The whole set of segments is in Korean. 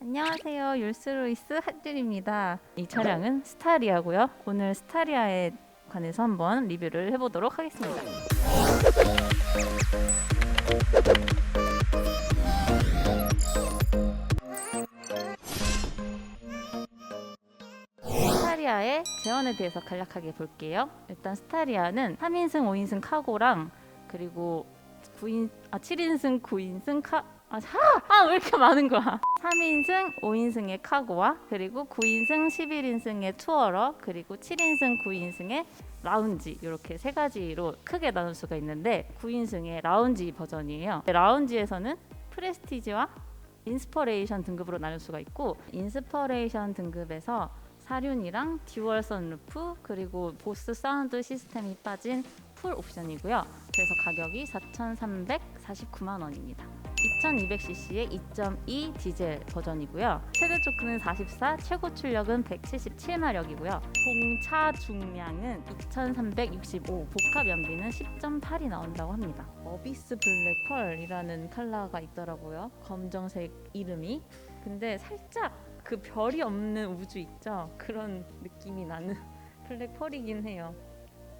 안녕하세요. 율스로이스 핫줄입니다. 이 차량은 스타리아고요. 오늘 스타리아에 관해서 한번 리뷰를 해보도록 하겠습니다. 스타리아의 제원에 대해서 간략하게 볼게요. 일단 스타리아는 3인승, 5인승 카고랑 그리고 9인 아 7인승, 9인승 카 아, 아, 왜 이렇게 많은 거야? 3인승, 5인승의 카고와 그리고 9인승, 11인승의 투어러 그리고 7인승, 9인승의 라운지 이렇게 세 가지로 크게 나눌 수가 있는데 9인승의 라운지 버전이에요. 라운지에서는 프레스티지와 인스퍼레이션 등급으로 나눌 수가 있고 인스퍼레이션 등급에서 사륜이랑 듀얼 선루프 그리고 보스 사운드 시스템이 빠진 풀 옵션이고요. 그래서 가격이 4,349만 원입니다. 2200cc의 2.2 디젤 버전이고요. 최대 토크는 44, 최고 출력은 177마력이고요. 공차 중량은 2365, 복합 연비는 10.8이 나온다고 합니다. 어비스 블랙 펄이라는 컬러가 있더라고요. 검정색 이름이. 근데 살짝 그 별이 없는 우주 있죠? 그런 느낌이 나는 블랙 펄이긴 해요.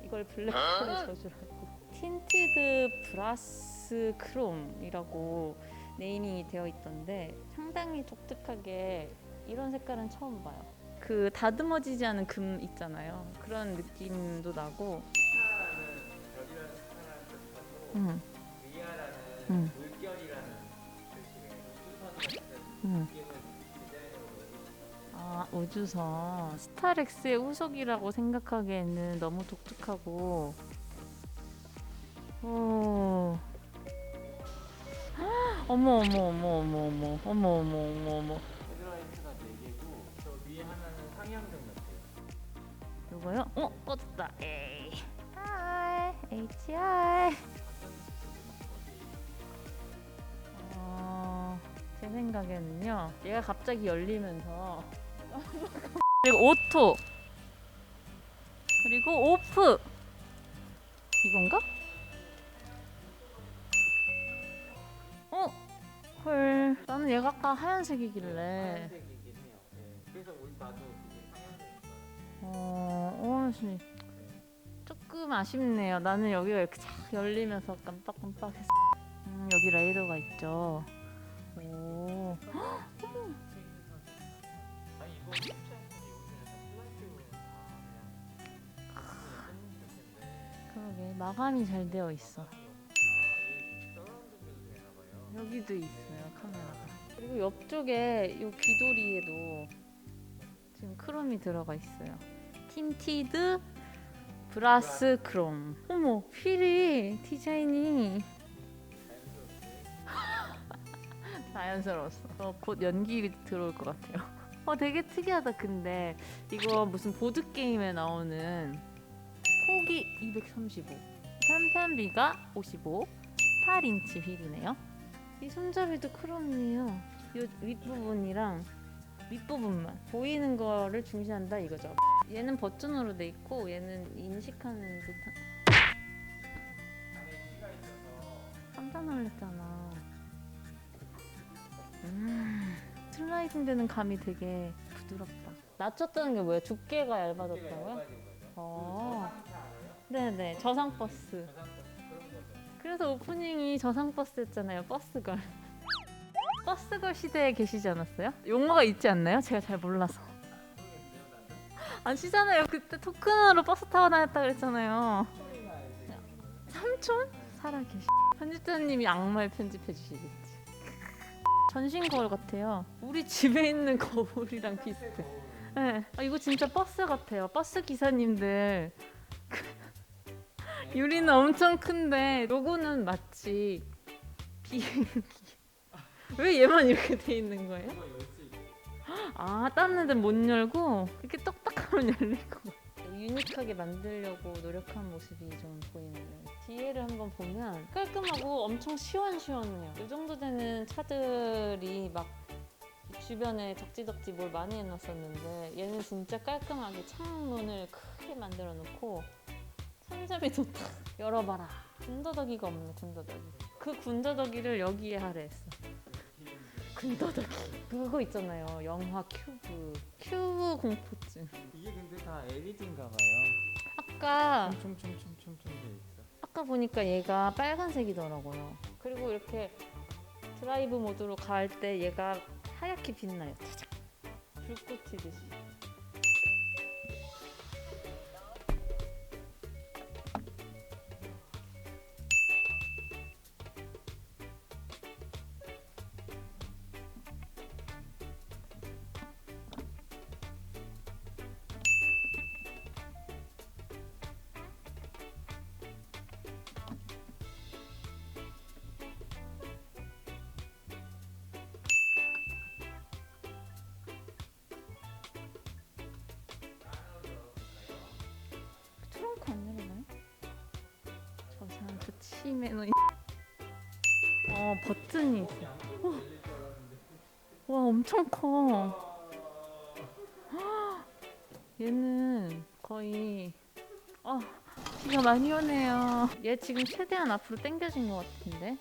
이걸 블랙 펄의 저주라고. 틴티드 브라스 크롬이라고 네이밍이 되어 있던데 상당히 독특하게 이런 색깔은 처음 봐요. 그 다듬어지지 않은 금 있잖아요. 그런 느낌도 나고. 음. 음. 음. 아 우주선 스타렉스의 후속이라고 생각하기에는 너무 독특하고 오. 어머 어머 어머 어머 어머 어머 어머 어머 어머. 헤드라이트가 4개고 저 위에 하나는 상향등 같아요. 이거요? 어 꺼졌다. 에이. 하이 HI 어, 제 생각에는요 얘가 갑자기 열리면서 그리고 오토. 그리고 오프. 이건가? 헐 나는 얘가 아까 하얀색이길래 하얀색이긴 해요 네. 그래서 우리 나도 상향등인 어, 어, 씨. 조금 아쉽네요. 나는 여기가 이렇게 쫙 열리면서 깜빡깜빡했어. 음, 여기 레이더가 있죠. 오, 그러게 마감이 잘 되어 있어. 여기도 있어요 카메라가. 그리고 옆쪽에 이 귀돌이에도 지금 크롬이 들어가 있어요. 틴티드 브라스 크롬. 어머, 휠이 디자인이 자연스러웠어. 어, 곧 연기 들어올 것 같아요. 어, 되게 특이하다. 근데 이거 무슨 보드 게임에 나오는 폭이 235, 편편비가 55, 8인치 휠이네요. 이 손잡이도 크롬이에요. 이 윗부분이랑 윗부분만 보이는 거를 중시한다 이거죠. 얘는 버튼으로 돼 있고 얘는 인식하는 듯한. 깜짝 놀랐잖아. 음, 슬라이딩 되는 감이 되게 부드럽다. 낮췄다는 게 뭐예요? 두께가 얇아졌다고요? 어. 네네, 저상 버스. 그래서 오프닝이 저상 버스였잖아요. 버스걸. 버스걸 시대에 계시지 않았어요? 용어가 있지 않나요? 제가 잘 몰라서. 아시잖아요. 그때 토큰으로 버스 타고 다녔다 그랬잖아요. 삼촌? 살아계시. 편집자님이 악마를 편집해 주시겠지. 전신 거울 같아요. 우리 집에 있는 거울이랑 비슷해. 네. 아, 이거 진짜 버스 같아요. 버스 기사님들. 유리는 엄청 큰데 요거는 마치 비행기. 왜 얘만 이렇게 돼 있는 거예요? 아, 다른 애들 못 열고 이렇게 똑딱하면 같아. 유니크하게 만들려고 노력한 모습이 좀 보이네요. 뒤에를 한번 보면 깔끔하고 엄청 시원시원해요. 이 정도 되는 차들이 막 주변에 덕지덕지 뭘 많이 해놨었는데 얘는 진짜 깔끔하게 창문을 크게 만들어 놓고 손잡이도 탁 열어봐라. 군더더기가 없네 군더더기. 그 군더더기를 여기에 하래 했어. 군더더기 그거 있잖아요 영화 큐브 큐브 공포증 이게 근데 다 LED인가 봐요. 아까 총총총총총 돼 있어. 아까 보니까 얘가 빨간색이더라고요 그리고 이렇게 드라이브 모드로 갈 때 얘가 하얗게 빛나요 차작 불꽃이듯이 치매너 어 버튼이 있어. 와, 와 엄청 커. 헉, 얘는 거의 아 비가 많이 오네요. 얘 지금 최대한 앞으로 당겨진 것 같은데.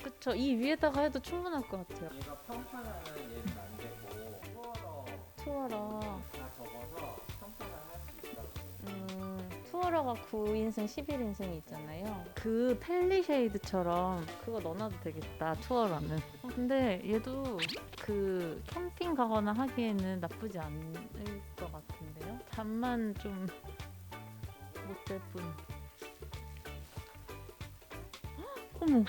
그쵸 이 위에다가 해도 충분할 것 같아요. 얘가 평판하는 얘는 안 되고. 투어러 투어러 음, 투어러가 9인승, 11인승이 있잖아요. 그 펠리쉐이드처럼 그거 넣어놔도 되겠다, 투어러는. 어, 근데 얘도 그 캠핑 가거나 하기에는 나쁘지 않을 것 같은데요? 잠만 좀못잘 뿐. 헉, 어머,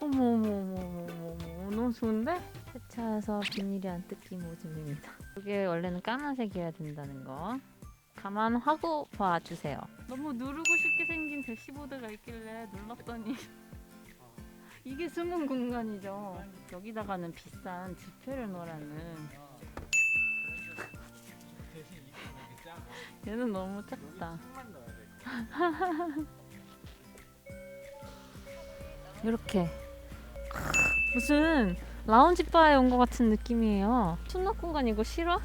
어머, 어머, 어머, 어머, 어머, 어머, 너무 좋은데? 세차해서 비닐이 안 뜯긴 모습입니다. 이게 원래는 까만색이어야 된다는 거. 감안하고 봐주세요. 너무 누르고 싶게 생긴 대시보드가 있길래 눌렀더니 이게 숨은 공간이죠. 여기다가는 비싼 지폐를 넣으라는. 얘는 너무 작다. 이렇게 무슨 라운지 바에 온 것 같은 느낌이에요. 수납 공간 이거 싫어?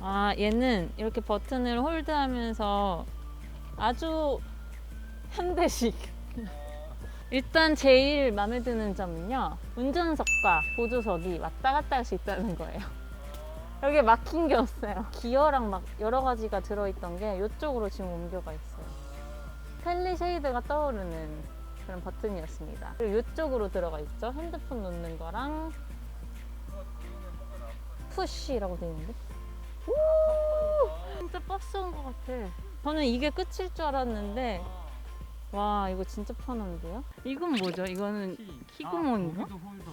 아 얘는 이렇게 버튼을 홀드하면서 아주 현대식. 일단 제일 마음에 드는 점은요 운전석과 보조석이 왔다 갔다 할 수 있다는 거예요. 여기 막힌 게 없어요. 기어랑 막 여러 가지가 들어있던 게 이쪽으로 지금 옮겨가 있어요. 펠리 쉐이드가 떠오르는 그런 버튼이었습니다. 그리고 이쪽으로 들어가 있죠. 핸드폰 놓는 거랑 푸쉬라고 되어 있는데. 오! 진짜 버스 온 것 같아. 저는 이게 끝일 줄 알았는데 와 이거 진짜 편한데요? 이건 뭐죠? 이거는 키 구멍인가? 아, 홀더.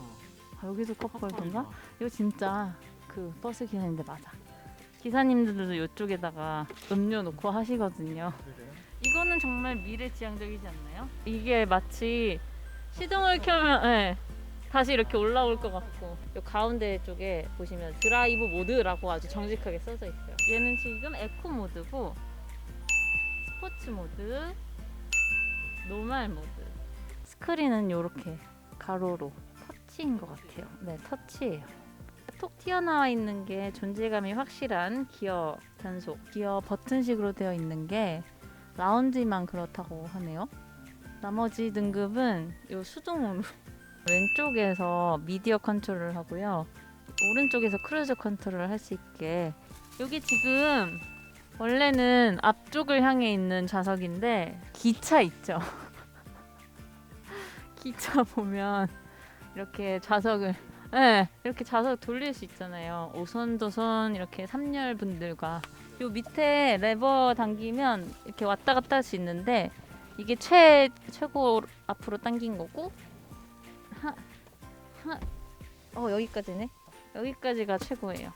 아, 여기도 컵홀더인가? 이거 진짜 그 버스 기사인데 맞아. 기사님들도 이쪽에다가 음료 놓고 하시거든요. 이거는 정말 미래지향적이지 않나요? 이게 마치 시동을 켜면 예, 다시 이렇게 올라올 것 같고 이 가운데 쪽에 보시면 드라이브 모드라고 아주 정직하게 써져 있어요. 얘는 지금 에코 모드고 스포츠 모드, 노말 모드. 스크린은 이렇게 가로로 터치인 것 같아요. 네, 터치예요. 톡 튀어나와 있는 게 존재감이 확실한 기어 단속, 기어 버튼식으로 되어 있는 게 라운지만 그렇다고 하네요. 나머지 등급은 요 수동으로 왼쪽에서 미디어 컨트롤을 하고요. 오른쪽에서 크루즈 컨트롤을 할 수 있게 여기 지금 원래는 앞쪽을 향해 있는 좌석인데 기차 있죠. 기차 보면 이렇게 좌석을 네, 이렇게 좌석 돌릴 수 있잖아요. 오손도손 이렇게 3열 분들과 요 밑에 레버 당기면 이렇게 왔다 갔다 할 수 있는데 이게 최 최고 앞으로 당긴 거고 어 여기까지네 여기까지가 최고예요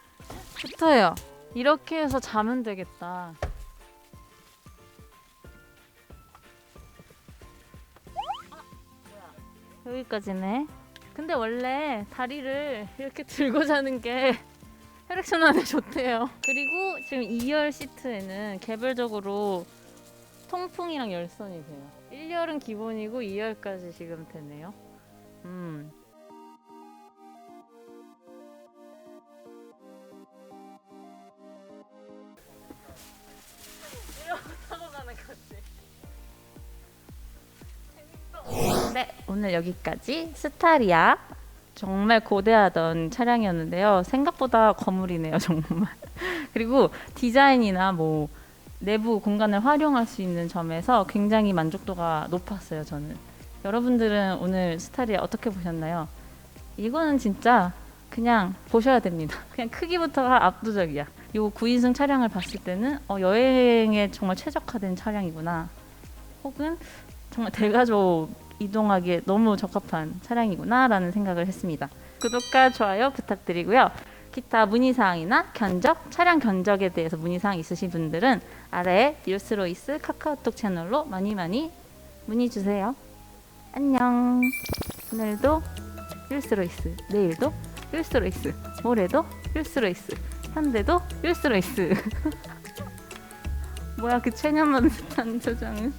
붙어요 이렇게 해서 자면 되겠다 여기까지네 근데 원래 다리를 이렇게 들고 자는 게 혈액순환에 좋대요. 그리고 지금 2열 시트에는 개별적으로 통풍이랑 열선이 돼요. 1열은 기본이고 2열까지 지금 되네요. 음. 네, 오늘 여기까지 스타리아 정말 고대하던 차량이었는데요. 생각보다 거물이네요, 정말. 그리고 디자인이나 뭐 내부 공간을 활용할 수 있는 점에서 굉장히 만족도가 높았어요, 저는. 여러분들은 오늘 스타리아 어떻게 보셨나요? 이거는 진짜 그냥 보셔야 됩니다. 그냥 크기부터가 압도적이야. 요 9인승 차량을 봤을 때는 어, 여행에 정말 최적화된 차량이구나. 혹은 정말 대가족 이동하기에 너무 적합한 차량이구나라는 생각을 했습니다. 구독과 좋아요 부탁드리고요. 기타 문의사항이나 견적, 차량 견적에 대해서 문의사항 있으신 분들은 아래 닐스로이스 카카오톡 채널로 많이 많이 문의 주세요. 안녕. 오늘도 힐스로이스, 내일도 힐스로이스, 모레도 힐스로이스, 현대도 힐스로이스. 뭐야 그 체념만 듯한 저장은.